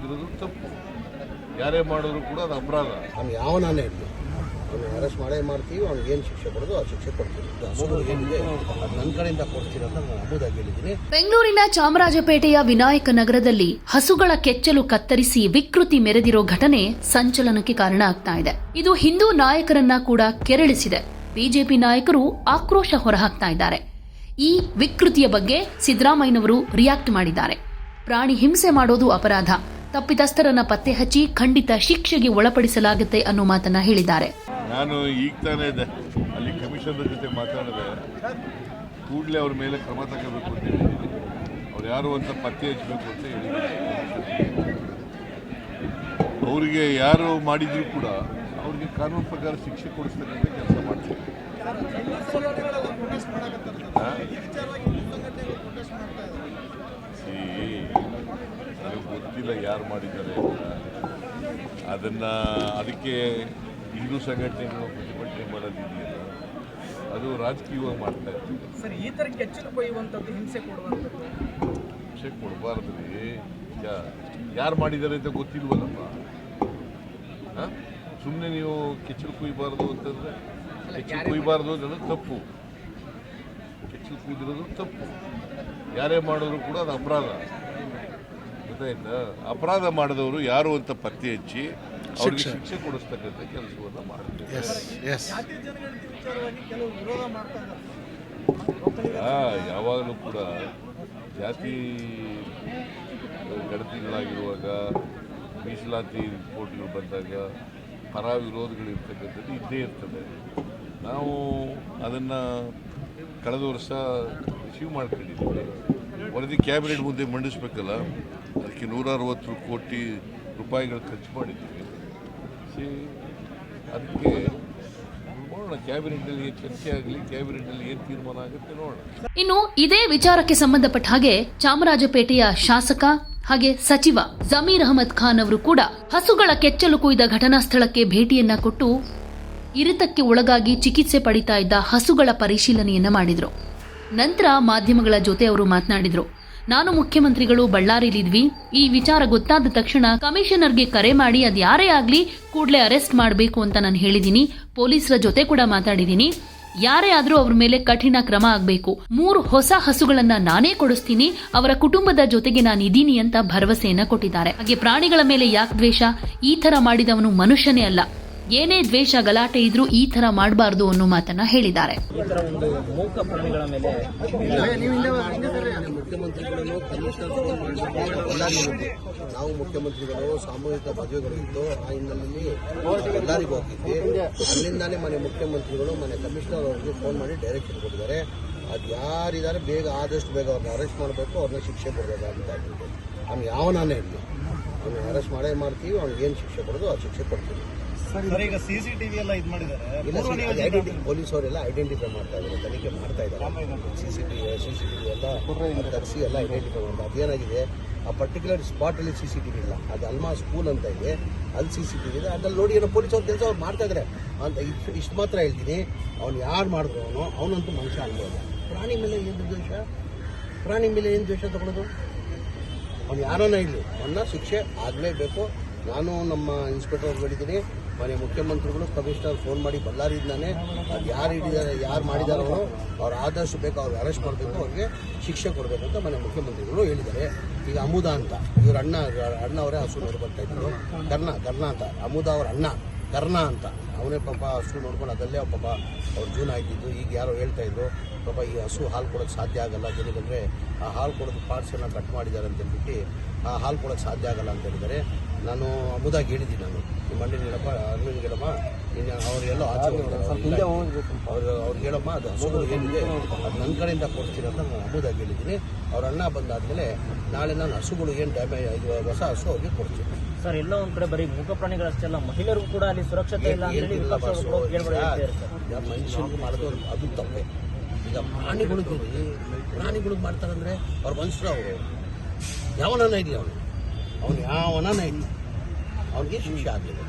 ಕೂದಿರೋದು ತಪ್ಪು. ಯಾರೇ ಮಾಡಿದ್ರು ಕೂಡ ಅದು ಅಪರಾಧ. ಅವ್ನು ಯಾವನಾನೇ ಇರಲಿ. ಅವ್ನು ಅರೆಸ್ಟ್ ಮಾಡೇ ಮಾಡ್ತೀವಿ ಅವ್ನಿಗೆ ಏನು ಶಿಕ್ಷೆ ಕೊಡೋದು ಆ ಶಿಕ್ಷೆ ಕೊಡ್ತೀವಿ. ನನ್ನ ಕಡೆಯಿಂದ ಅಂತ ನಾನು ಹೇಳಿದ್ದೀನಿ ಬೆಂಗಳೂರಿನ ಚಾಮರಾಜಪೇಟೆಯ ವಿನಾಯಕ ನಗರದಲ್ಲಿ ಹಸುಗಳ ಕೆಚ್ಚಲು ಕತ್ತರಿಸಿ ವಿಕೃತಿ ಮೆರೆದಿರೋ ಘಟನೆ ಸಂಚಲನಕ್ಕೆ ಕಾರಣ ಆಗ್ತಾ ಇದೆ. ಇದು ಹಿಂದೂ ನಾಯಕರನ್ನ ಕೂಡ ಕೆರಳಿಸಿದೆ. ಬಿಜೆಪಿ ನಾಯಕರು ಆಕ್ರೋಶ ಹೊರಹಾಕ್ತಾ ಇದ್ದಾರೆ. ಈ ವಿಕೃತಿಯ ಬಗ್ಗೆ ಸಿದ್ದರಾಮಯ್ಯನವರು ರಿಯಾಕ್ಟ್ ಮಾಡಿದ್ದಾರೆ. ಪ್ರಾಣಿ ಹಿಂಸೆ ಮಾಡೋದು ಅಪರಾಧ. ತಪ್ಪಿತಸ್ಥರನ್ನ ಪತ್ತೆ ಹಚ್ಚಿ ಖಂಡಿತ ಶಿಕ್ಷೆಗೆ ಒಳಪಡಿಸಲಾಗುತ್ತೆ ಅನ್ನೋ ಮಾತನ್ನ ಹೇಳಿದ್ದಾರೆ. ನಾನು ಈಗ ತಾನೇ ಇದೆ. ಅಲ್ಲಿ ಕಮಿಷನರ್ ಜೊತೆ ಮಾತಾಡಿದೆ. ಕೂಡಲೇ ಅವ್ರ ಮೇಲೆ ಕ್ರಮ ತಗೋಬೇಕು ಅಂತ ಹೇಳಿದ್ದೀನಿ. ಅವ್ರು ಯಾರು ಅಂತ ಪತ್ತೆ ಹಚ್ಚಬೇಕು ಅಂತ ಹೇಳಿದ್ದೀನಿ. ಅವರಿಗೆ ಯಾರು ಮಾಡಿದ್ರು ಕೂಡ ಅವ್ರಿಗೆ ಕಾನೂನು ಪ್ರಕಾರ ಶಿಕ್ಷೆ ಕೊಡಿಸ್ತಕ್ಕಂಥ ಕೆಲಸ ಮಾಡ್ತೀವಿ ಗೊತ್ತಿಲ್ಲ ಯಾರು ಮಾಡಿದ್ದಾರೆ? ಅದನ್ನು ಅದಕ್ಕೆ ಹಿಂದೂ ಸಂಘಟನೆಗಳು ಪ್ರತಿಭಟನೆ ಮಾಡೋದಿದೆಯಲ್ಲ ಅದು ರಾಜಕೀಯವಾಗಿ ಮಾಡ್ತಾ ಇತ್ತು. ಸರ್ ಈ ಥರ ಕೆಚ್ಚಲು ಕೊಯ್ಯುವಂಥದ್ದು ಹಿಂಸೆ ಕೊಡುವಂಥದ್ದು? ಹಿಂಸೆ ಕೊಡಬಾರ್ದು ರೀ ಯಾರು ಮಾಡಿದ್ದಾರೆ ಅಂತ ಗೊತ್ತಿಲ್ವಲ್ಲಪ್ಪ. ಸುಮ್ಮನೆ ನೀವು ಕೆಚ್ಚಲು ಕುಯ್ಬಾರ್ದು ಅಂತಂದರೆ ಕೆಚ್ಚಲು ಕುಯ್ಬಾರ್ದು ಅನ್ನೋದು ತಪ್ಪು. ಕೆಚ್ಚಲು ಕುಯ್ದಿರೋದು ತಪ್ಪು. ಯಾರೇ ಮಾಡಿದ್ರು ಕೂಡ ಅದು ಅಪರಾಧ. ಗೊತ್ತಾಯ್ತಾ ಅಪರಾಧ ಮಾಡಿದವರು ಯಾರು ಅಂತ ಪತ್ತೆ ಹಚ್ಚಿ ಅವ್ರಿಗೆ ಶಿಕ್ಷೆ. ಕೊಡಿಸ್ತಕ್ಕಂಥ ಕೆಲಸವನ್ನು ಮಾಡ್ತೀವಿ. ಎಸ್ ಎಸ್ ಜಾತಿ ಜನಗಣತಿ ವಿಚಾರವಾಗಿ ಕೆಲವು ವಿರೋಧ ಮಾಡ್ತಾ ಇದ್ದಾರೆ. ಯಾವಾಗಲೂ ಕೂಡ ಜಾತಿ ಗಣತಿಗಳಾಗಿರುವಾಗ ಮೀಸಲಾತಿ ರಿಪೋರ್ಟ್ಗಳು ಬಂದಾಗ ಪರ ವಿರೋಧಗಳು ಇರ್ತಕ್ಕಂಥದ್ದು ಇದ್ದೇ ಇರ್ತದೆ. ನಾವು ಅದನ್ನು ಕಳೆದ ವರ್ಷ ರಿಸೀವ್ ಮಾಡ್ಕೊಂಡಿದ್ದೀವಿ. ವರದಿ ಕ್ಯಾಬಿನೆಟ್ ಮುಂದೆ ಮಂಡಿಸ್ಬೇಕಲ್ಲ? ಅದಕ್ಕೆ ನೂರ ಅರವತ್ತು ಕೋಟಿ ರೂಪಾಯಿಗಳು ಖರ್ಚು ಮಾಡಿದ್ದೀವಿ. ಸಿ ಅದಕ್ಕೆ ನೋಡೋಣ ಕ್ಯಾಬಿನೆಟ್ನಲ್ಲಿ ಏನು ಚರ್ಚೆ ಆಗಲಿ ಕ್ಯಾಬಿನೆಟ್ನಲ್ಲಿ ಏನು ತೀರ್ಮಾನ ಆಗುತ್ತೆ ನೋಡೋಣ. ಇನ್ನು ಇದೇ ವಿಚಾರಕ್ಕೆ ಸಂಬಂಧಪಟ್ಟ ಹಾಗೆ ಚಾಮರಾಜಪೇಟೆಯ ಶಾಸಕ ಹಾಗೆ ಸಚಿವ ಜಮೀರ್ ಅಹಮದ್ ಖಾನ್ ಅವರು ಕೂಡ ಹಸುಗಳ ಕೆಚ್ಚಲು ಕುಯ್ದ ಘಟನಾ ಸ್ಥಳಕ್ಕೆ ಭೇಟಿಯನ್ನ ಕೊಟ್ಟು ಇರಿತಕ್ಕೆ ಒಳಗಾಗಿ ಚಿಕಿತ್ಸೆ ಪಡಿತಾ ಇದ್ದ ಹಸುಗಳ ಪರಿಶೀಲನೆಯನ್ನ ಮಾಡಿದ್ರು. ನಂತರ ಮಾಧ್ಯಮಗಳ ಜೊತೆ ಅವರು ಮಾತನಾಡಿದ್ರು. ನಾನು ಮುಖ್ಯಮಂತ್ರಿಗಳು ಬಳ್ಳಾರಿಲಿದ್ವಿ ಈ ವಿಚಾರ ಗೊತ್ತಾದ ತಕ್ಷಣ ಕಮಿಷನರ್ಗೆ ಕರೆ ಮಾಡಿ ಅದು ಯಾರೇ ಆಗಲಿ ಕೂಡಲೇ ಅರೆಸ್ಟ್ ಮಾಡಬೇಕು ಅಂತ ನಾನು ಹೇಳಿದ್ದೀನಿ ಪೊಲೀಸರ ಜೊತೆ ಕೂಡ ಮಾತಾಡಿದ್ದೀನಿ ಯಾರೇ ಆದರೂ ಅವ್ರ ಮೇಲೆ ಕಠಿಣ ಕ್ರಮ ಆಗಬೇಕು. ಮೂರು ಹೊಸ ಹಸುಗಳನ್ನ ನಾನೇ ಕೊಡಿಸ್ತೀನಿ. ಅವರ ಕುಟುಂಬದ ಜೊತೆಗೆ ನಾನು ಇದ್ದೀನಿ ಅಂತ ಭರವಸೆಯನ್ನ ಕೊಟ್ಟಿದ್ದಾರೆ. ಹಾಗೆ ಪ್ರಾಣಿಗಳ ಮೇಲೆ ಯಾಕೆ ದ್ವೇಷ? ಈ ತರ ಮಾಡಿದವನು ಮನುಷ್ಯನೇ ಅಲ್ಲ. ಏನೇ ದ್ವೇಷ ಗಲಾಟೆ ಇದ್ರೂ ಈ ತರ ಮಾಡಬಾರ್ದು ಅನ್ನೋ ಮಾತನ್ನ ಹೇಳಿದ್ದಾರೆ. ನಾವು ಮುಖ್ಯಮಂತ್ರಿಗಳು ಸಾಮೂಹಿಕ ಮದುವೆಗಳು ಇತ್ತು ಆ ಹಿನ್ನೆಲೆಯಲ್ಲಿ ಎಲ್ಲರಿಗೂ ಹೋಗಿದ್ವಿ. ಅಲ್ಲಿಂದಾನೇ ಮನೆ ಮುಖ್ಯಮಂತ್ರಿಗಳು ಮನೆ ಕಮಿಷನರ್ ಅವರಿಗೆ ಫೋನ್ ಮಾಡಿ ಡೈರೆಕ್ಷನ್ ಕೊಟ್ಟಿದ್ದಾರೆ. ಅದು ಯಾರಿದ್ದಾರೆ ಬೇಗ ಆದಷ್ಟು ಬೇಗ ಅವ್ರನ್ನ ಅರೆಸ್ಟ್ ಮಾಡಬೇಕು ಅವ್ರನ್ನ ಶಿಕ್ಷೆ ಕೊಡಬೇಕು ಅಂತ ಹೇಳಿದ್ರು ಅವ್ನು ಯಾವನಾನೇ ಇರಲಿ ಅವ್ನು ಅರೆಸ್ಟ್ ಮಾಡೇ ಮಾಡ್ತೀವಿ ಅವ್ನಿಗೆ ಏನು ಶಿಕ್ಷೆ ಕೊಡೋದು ಆ ಶಿಕ್ಷೆ ಕೊಡ್ತೀವಿ. ಸರ್. ಈಗ ಸಿಸಿಟಿವಿ ಎಲ್ಲ ಇದು ಮಾಡಿದ್ದಾರೆ. ಇಲ್ಲ ಐಡೆಂಟಿ ಪೊಲೀಸ್ ಅವರೆಲ್ಲ ಐಡೆಂಟಿಫೈ ಮಾಡ್ತಾ ಇದ್ದಾರೆ ತನಿಖೆ ಮಾಡ್ತಾ ಇದ್ದಾರೆ. C C T C C T V ಎಲ್ಲ ತರಿಸಿ ಎಲ್ಲ ಐಡೆಂಟಿಫೈ ಮಾಡ್ತಾರೆ ಅದೇನಾಗಿದೆ ಆ ಪರ್ಟಿಕ್ಯುಲರ್ ಸ್ಪಾಟಲ್ಲಿ ಸಿ ಸಿ ಟಿ ವಿ ಇಲ್ಲ. ಅದು ಅಲ್ಮಾ ಸ್ಕೂಲ್ ಅಂತ ಇದೆ ಅಲ್ಲಿ ಸಿ ಸಿ ಟಿ ವಿ ಇದೆ. ಅದ್ರಲ್ಲಿ ನೋಡಿ ಏನೋ ಪೊಲೀಸ್ ಅವ್ರ ಕೆಲಸ ಅವ್ರು ಮಾಡ್ತಾ ಇದ್ದಾರೆ ಅಂತ ಇಷ್ಟು ಇಷ್ಟು ಮಾತ್ರ ಹೇಳ್ತೀನಿ. ಅವ್ನು ಯಾರು ಮಾಡಿದ್ರು ಅವನು ಅವನಂತೂ ಮನುಷ್ಯ ಅನ್ಬೋದು ಪ್ರಾಣಿ ಮೇಲೆ ಏನು ದ್ವೇಷ ಪ್ರಾಣಿ ಮೇಲೆ ಏನು ದ್ವೇಷ ತಗೊಳ್ಳೋದು ಅವ್ನು ಯಾರನ್ನ ಇಲ್ಲಿ? ಅವನ್ನ ಶಿಕ್ಷೆ ಆಗಲೇಬೇಕು. ನಾನು ನಮ್ಮ ಇನ್ಸ್ಪೆಕ್ಟರ್ ಹೇಳಿದ್ದೀನಿ. ಮನೆ ಮುಖ್ಯಮಂತ್ರಿಗಳು ಕಮಿಷನರ್ ಫೋನ್ ಮಾಡಿ ಬಳ್ಳಾರಿದ್ದಾನೆ ಅದು ಯಾರು ಹಿಡಿದಾರೆ, ಯಾರು ಮಾಡಿದಾರೋ ಅವರು, ಅವ್ರು ಆದಷ್ಟು ಬೇಕು ಅವ್ರು ಅರೆಸ್ಟ್ ಮಾಡಬೇಕು, ಅವ್ರಿಗೆ ಶಿಕ್ಷೆ ಕೊಡಬೇಕು ಅಂತ ಮನೆ ಮುಖ್ಯಮಂತ್ರಿಗಳು ಹೇಳಿದ್ದಾರೆ. ಈಗ ಅಮುದಾ ಅಂತ, ಇವ್ರ ಅಣ್ಣ ಅಣ್ಣ ಅವರೇ ಹಸು ನೋಡಿ ಬರ್ತಾ ಇದ್ರು ಕರ್ಣ ಅಂತ, ಅಮುದಾ ಅವ್ರ ಅಣ್ಣ. ಕರ್ಣ ಅಂತ. ಅವನೇ ಪಾಪ ಹಸು ನೋಡ್ಕೊಂಡು ಅದಲ್ಲೇ ಪಾಪ ಅವ್ರ ಜೀವನ ಆಯ್ತಿದ್ದು ಈಗ ಯಾರೋ ಹೇಳ್ತಾ ಇದ್ರು, ಪಾಪ ಈ ಹಸು ಹಾಲು ಕೊಡೋಕ್ಕೆ ಸಾಧ್ಯ ಆಗಲ್ಲ ಜನಗಂದ್ರೆ ಆ ಹಾಲು ಕೊಡೋದು ಪಾರ್ಟ್ಸನ್ನು ಕಟ್ ಮಾಡಿದ್ದಾರೆ ಅಂತ ಹೇಳ್ಬಿಟ್ಟು ಆ ಹಾಲು ಕೊಡೋಕ್ಕೆ ಸಾಧ್ಯ ಆಗಲ್ಲ ಅಂತ ಹೇಳಿದ್ದಾರೆ. ನಾನು ಅಮುದಾಗಿ ಹೇಳಿದ್ದೀನಿ ನಾನು. ಈ ಮಣ್ಣಿನ ಗಿಡಪ್ಪ ಹಣ್ಣಿನ ಹೇಳಮ್ಮ ಇನ್ನು ಅವ್ರು ಎಲ್ಲೋ ಆಚೆ. ಅವ್ರು ಅವ್ರಿಗೆ ಹೇಳಮ್ಮ ಅದು ಹಸುಗಳು ಏನಿದೆ ಅದು ನನ್ನ ಕಡೆಯಿಂದ ಕೊಡ್ತೀನಿ ಅಂತ ನಾನು ಅಮ್ಮದಾಗಿ ಹೇಳಿದ್ದೀನಿ. ಅವ್ರ ಅಣ್ಣ ಬಂದಾದ್ಮೇಲೆ ನಾಳೆ ನಾನು ಹಸುಗಳು ಏನು ಡ್ಯಾಮೇಜ್ ಇದು ಹೊಸ ಹಸು ಅವ್ರಿಗೆ ಕೊಡ್ತೀನಿ. ಸರ್ ಎಲ್ಲ ಒಂದ್ ಕಡೆ ಬರೀ ಮೂಕ ಪ್ರಾಣಿಗಳಷ್ಟೆಲ್ಲ ಮಹಿಳೆಯರು ಮಹಿಳೆಯರಿಗೂ ಕೂಡ ಅಲ್ಲಿ ಸುರಕ್ಷತೆ ಇಲ್ಲ ಮನುಷ್ಯನಿಗೆ ಮಾಡೋದು ಒಂದು- ಅದು ತಪ್ಪೆ. ಈಗ ಪ್ರಾಣಿಗಳಿಗೆ ಪ್ರಾಣಿಗಳಿಗೆ ಮಾಡ್ತಾರಂದ್ರೆ ಅವ್ರ ಮನುಷ್ಯರು ಅವರು. ಯಾವನನ್ನ ಇರಲಿ ಅವನು? ಅವನು ಯಾವನನ್ನ ಇರಲಿ? ಅವನಿಗೆ ಶಿಕ್ಷೆ ಆಗಲಿಲ್ಲ